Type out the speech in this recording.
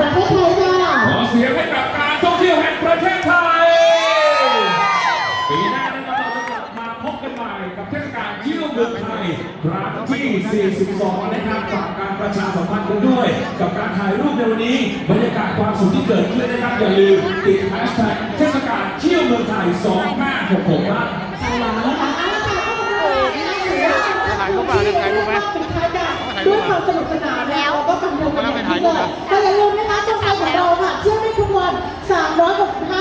ประเทศไทยค่ะขอเสียงให้กับการท่องเที่ยวแห่งประเทศไทย ปีหน้านะครับเราจะกลับมาพบกันใหม่กับเทศกาลเที่ยวเมืองไทยครั้งที่ 42 นะครับฝากการประชาสัมพันธ์กันด้วย กับการถ่ายรูปในวันนี้ บรรยากาศความสุขที่เกิดขึ้นนะครับอย่าลืมติดแฮชแท็กเทศกาลเที่ยวเมืองไทย 2566ครับใช่แล้วนะคะเอาละค่ะก็ถือว่าถ่ายรูปมาถ่ายรูปไหม nossa